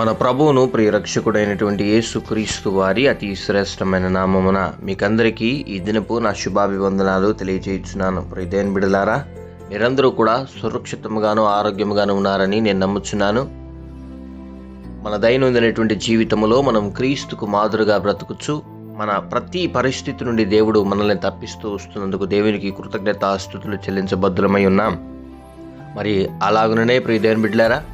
మన ప్రభువును ప్రియరక్షకుడైనటువంటి యేసుక్రీస్తు వారి అతి శ్రేష్టమైన నామమున మీకందరికీ ఈ దినపు నా శుభాభివందనాలు తెలియజేయుచున్నాను. ప్రియదేన్ బిడలారా మీరందరూ కూడా సురక్షితంగాను ఆరోగ్యముగాను ఉన్నారని నేను నమ్ముచున్నాను. మన దైనందినటువంటి జీవితంలో మనం క్రీస్తుకు మాదిరిగా బ్రతుకుచు మన ప్రతి పరిస్థితి నుండి దేవుడు మనల్ని తప్పిస్తూ వస్తున్నందుకు దేవునికి కృతజ్ఞతాస్థుతులు చెల్లించబద్దులమై ఉన్నాం. మరి అలాగుననే ప్రియదేన్ బిడ్లారా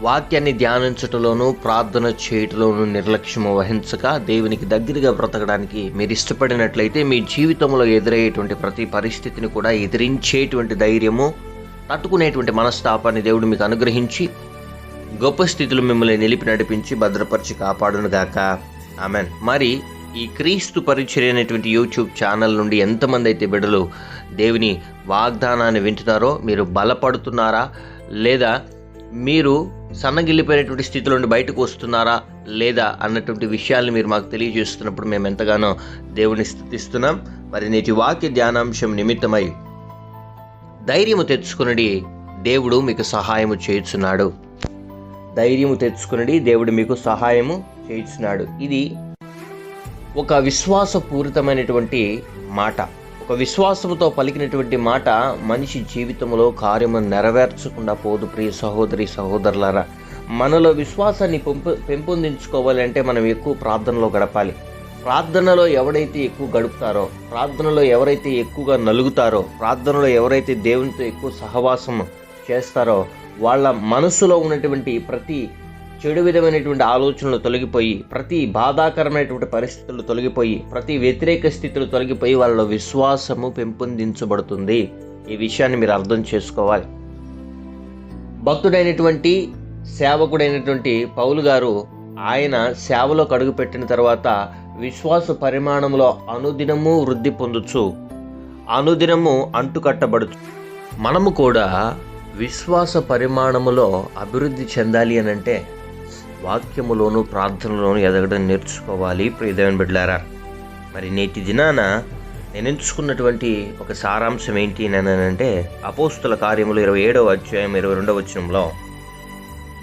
వాక్యాన్ని ధ్యానించటంలోనూ ప్రార్థన చేయటంలోనూ నిర్లక్ష్యము వహించక దేవునికి దగ్గరగా బ్రతకడానికి మీరు ఇష్టపడినట్లయితే మీ జీవితంలో ఎదురయ్యేటువంటి ప్రతి పరిస్థితిని కూడా ఎదిరించేటువంటి ధైర్యము తట్టుకునేటువంటి మనస్తాపాన్ని దేవుడు మీకు అనుగ్రహించి గొప్ప స్థితిలో మిమ్మల్ని నిలిపి నడిపించి భద్రపరిచి కాపాడును గాక. ఆమెన్. మరి ఈ క్రీస్తు పరిచర్య అనేటువంటి యూట్యూబ్ ఛానల్ నుండి ఎంతమంది అయితే బిడ్డలు దేవుని వాగ్దానాన్ని వింటున్నారో మీరు బలపడుతున్నారా? లేదా మీరు సన్నగిల్లిపోయినటువంటి స్థితిలో నుండి బయటకు వస్తున్నారా లేదా అన్నటువంటి విషయాల్ని మీరు మాకు తెలియజేస్తున్నప్పుడు మేము ఎంతగానో దేవుని స్థుతిస్తున్నాం. మరి నేటి వాక్య ధ్యానాంశం నిమిత్తమై ధైర్యము తెచ్చుకునడి దేవుడు మీకు సహాయము చేయుచున్నాడు. ధైర్యము తెచ్చుకునడి దేవుడు మీకు సహాయము చేయుచున్నాడు. ఇది ఒక విశ్వాసపూరితమైనటువంటి మాట. ఒక విశ్వాసముతో పలికినటువంటి మాట మనిషి జీవితంలో కార్యము నెరవేర్చకుండా పోదు ప్రియ సహోదరి సహోదరులారా. మనలో విశ్వాసాన్ని పెంపు పెంపొందించుకోవాలంటే మనం ఎక్కువ ప్రార్థనలో గడపాలి. ప్రార్థనలో ఎవడైతే ఎక్కువ గడుపుతారో ప్రార్థనలో ఎవరైతే ఎక్కువగా నలుగుతారో ప్రార్థనలో ఎవరైతే దేవునితో ఎక్కువ సహవాసం చేస్తారో వాళ్ళ మనసులో ఉన్నటువంటి ప్రతి చెడు విధమైనటువంటి ఆలోచనలు తొలగిపోయి ప్రతి బాధాకరమైనటువంటి పరిస్థితులు తొలగిపోయి ప్రతి వ్యతిరేక స్థితులు తొలగిపోయి వాళ్ళలో విశ్వాసము పెంపొందించబడుతుంది. ఈ విషయాన్ని మీరు అర్థం చేసుకోవాలి. భక్తుడైనటువంటి సేవకుడైనటువంటి పౌలు గారు ఆయన సేవలో కడుగు పెట్టిన తర్వాత విశ్వాస పరిమాణంలో అనుదినము వృద్ధి పొందుచు అనుదినము అంటుకట్టబడుచు. మనము కూడా విశ్వాస పరిమాణములో అభివృద్ధి చెందాలి అని అంటే వాక్యములోను ప్రార్థనలోను ఎదగడం నేర్చుకోవాలి. ప్రియదేవన్ బిడ్లారా మరి నేటి దినాన నేను ఎంచుకున్నటువంటి ఒక సారాంశం ఏంటి అంటే అపోస్తుల కార్యములు ఇరవై ఏడవ అధ్యాయం ఇరవై రెండవ వచనంలో.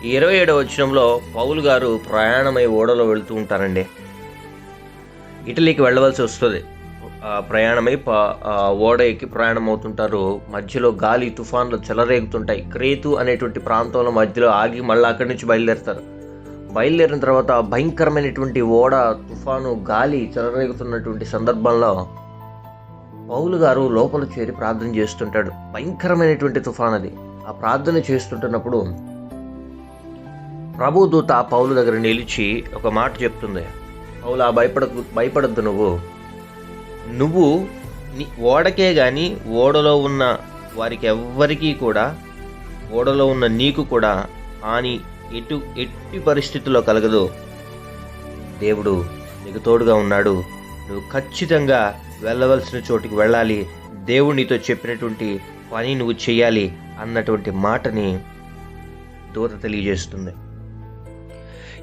ఈ ఇరవై ఏడవ వచనంలో పౌలు గారు ప్రయాణమై ఓడలో వెళుతూ ఉంటారండి. ఇటలీకి వెళ్ళవలసి వస్తుంది. ప్రయాణమై ఓడ ఎక్కి ప్రయాణం అవుతుంటారు మధ్యలో గాలి తుఫాన్లు చెలరేగుతుంటాయి. క్రేతు అనేటువంటి ప్రాంతంలో మధ్యలో ఆగి మళ్ళీ అక్కడి నుంచి బయలుదేరుతారు. బయలుదేరిన తర్వాత భయంకరమైనటువంటి ఓడ తుఫాను గాలి చెలరేగుతున్నటువంటి సందర్భంలో పౌలు గారు లోపల చేరి ప్రార్థన చేస్తుంటాడు. భయంకరమైనటువంటి తుఫాన్ అది. ఆ ప్రార్థన చేస్తుంటున్నప్పుడు ప్రభు దూత పౌలు దగ్గర నిలిచి ఒక మాట చెప్తుంది. పౌలు ఆ భయపడ భయపడద్దు నువ్వు. నువ్వు నీ ఓడకే కానీ ఓడలో ఉన్న వారికి ఎవ్వరికీ కూడా ఓడలో ఉన్న నీకు కూడా హాని ఎటు ఎట్టి పరిస్థితుల్లో కలగదు. దేవుడు నీకు తోడుగా ఉన్నాడు. నువ్వు ఖచ్చితంగా వెళ్ళవలసిన చోటికి వెళ్ళాలి. దేవుడు నీతో చెప్పినటువంటి పని నువ్వు చేయాలి అన్నటువంటి మాటని దూత తెలియజేస్తుంది.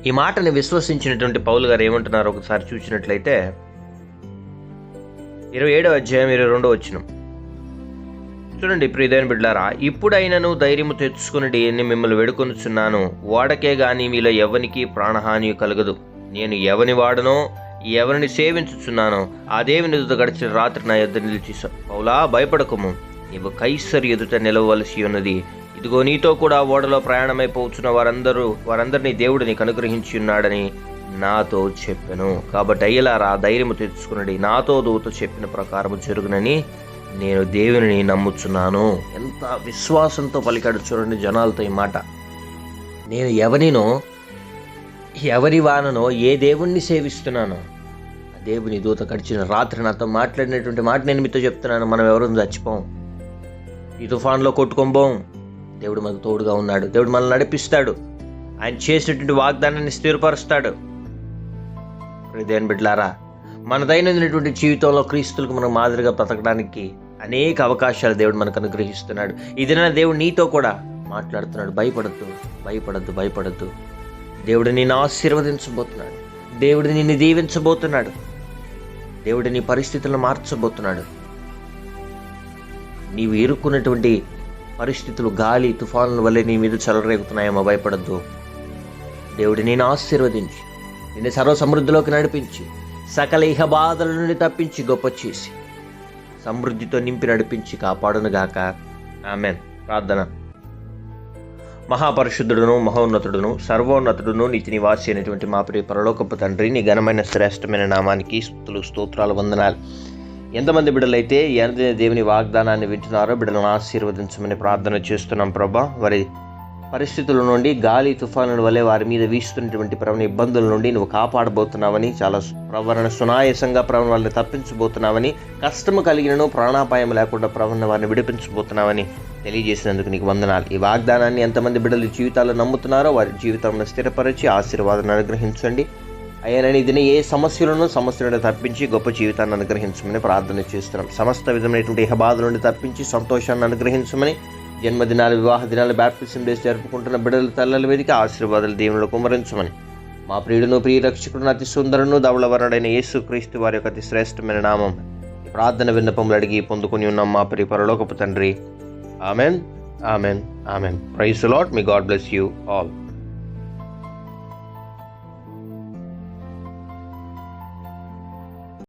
ఈ మాటని విశ్వసించినటువంటి పౌలు గారు ఏమంటున్నారో ఒకసారి చూసినట్లయితే ఇరవై ఏడవ అధ్యాయం ఇరవై రెండో వచ్చిన చూడండి ప్రియదైన బిడ్డారా ఇప్పుడైనను ధైర్యము తెచ్చుకుని నేను మిమ్మల్ని వేడుకొనుచున్నాను ఓడకే గాని మీలో ఎవరికి ప్రాణహాని కలగదు. నేను ఎవని వాడనో ఎవరిని సేవించుచున్నానో ఆ దేవుని ఎదుట గడిచిన రాత్రి నా ఎదుట నిలిచి పౌలా భయపడకము. నీవు కైసరి ఎదుట నిలవలసి ఉన్నది. ఇదిగో నీతో కూడా ఓడలో ప్రయాణమైపోతున్న వారందరూ వారందరినీ దేవుడు నీకు అనుగ్రహించి ఉన్నాడని నాతో చెప్పాను. కాబట్టి అయ్యలారా ధైర్యము తెచ్చుకున్నది నాతో దూత చెప్పిన ప్రకారము జరుగునని నేను దేవుని నమ్ముచున్నాను. ఎంత విశ్వాసంతో పలికాడు చూడండి జనాలతో ఈ మాట. నేను ఎవరినో ఎవరి వాననో ఏ దేవుణ్ణి సేవిస్తున్నాను దేవుని దూత గడిచిన రాత్రి నాతో మాట్లాడినటువంటి మాట నేను మీతో చెప్తున్నాను. మనం ఎవరూ చచ్చిపోం. ఈ తుఫాన్లో కొట్టుకోబోం దేవుడు మనకు తోడుగా ఉన్నాడు. దేవుడు మనల్ని నడిపిస్తాడు. ఆయన చేసినటువంటి వాగ్దానాన్ని స్థిరపరుస్తాడు. దేని బిడ్లారా మన దైనందినటువంటి జీవితంలో క్రీస్తులకు మనం మాదిరిగా బ్రతకడానికి అనేక అవకాశాలు దేవుడు మనకు అనుగ్రహిస్తున్నాడు. ఇదైనా దేవుడు నీతో కూడా మాట్లాడుతున్నాడు. భయపడద్దు భయపడద్దు భయపడద్దు. దేవుడు నిన్ను ఆశీర్వదించబోతున్నాడు. దేవుడు నిన్ను దీవించబోతున్నాడు. దేవుడు నీ పరిస్థితులను మార్చబోతున్నాడు. నీవు ఇరుక్కున్నటువంటి పరిస్థితులు గాలి తుఫానుల వల్లే నీ మీద చెలరేగుతున్నాయేమో భయపడద్దు. దేవుడు నేను ఆశీర్వదించి. నిన్ను సర్వ సమృద్ధిలోకి నడిపించి. సకల ఇహ బాధల నుండి తప్పించి గొప్ప చేసి సమృద్ధితో నింపి నడిపించి కాపాడునుగాక. ఆమెన్. ప్రార్థన. మహాపరిశుద్ధుడును మహోన్నతుడును సర్వోన్నతుడును నీతి నివాసి అయినటువంటి మా ప్రియ పరలోకపు తండ్రి నీ ఘనమైన శ్రేష్టమైన నామానికి స్థుతులు స్తోత్రాలు వందనాలు. ఎంతమంది బిడ్డలైతే ఎంత దేవుని వాగ్దానాన్ని వింటున్నారో బిడ్డలను ఆశీర్వదించమని ప్రార్థన చేస్తున్నాం ప్రభా. వారి పరిస్థితుల నుండి గాలి తుఫానుల వల్లే వారి మీద వీస్తున్నటువంటి ప్రవణ ఇబ్బందుల నుండి నువ్వు కాపాడబోతున్నావని చాలా ప్రవరణ సునాయాసంగా ప్రవణ వాళ్ళని తప్పించబోతున్నావని కష్టము కలిగినను ప్రాణాపాయం లేకుండా ప్రవణ వారిని విడిపించబోతున్నావని తెలియజేసినందుకు నీకు వందనాలు. ఈ వాగ్దానాన్ని ఎంతమంది బిడ్డలు జీవితాల్లో నమ్ముతున్నారో వారి జీవితంలో స్థిరపరిచి ఆశీర్వాదాన్ని అనుగ్రహించండి. అయ్యానని ఇదిని ఏ సమస్యలను సమస్యలను తప్పించి గొప్ప జీవితాన్ని అనుగ్రహించమని ప్రార్థన చేస్తున్నాం. సమస్త విధమైనటువంటి ఇహ నుండి తప్పించి సంతోషాన్ని అనుగ్రహించమని జన్మదినాలు వివాహ దినాలు బ్యాప్టిజం డేస్ జరుపుకుంటున్న బిడ్డల తల్లల వేదిక ఆశీర్వాదాలు దేవుళ్ళు కుమరించమని. మా ప్రియుడును ప్రియ రక్షకుడును అతి సుందరును ధవళవరుడైన యేసు క్రీస్తు వారి యొక్క అతి శ్రేష్టమైన నామం. ప్రార్థన విన్నపములు అడిగి పొందుకుని ఉన్నాం మా ప్రియ పరలోకపు తండ్రి. Amen. Amen. Amen. Praise Lord may God bless you all.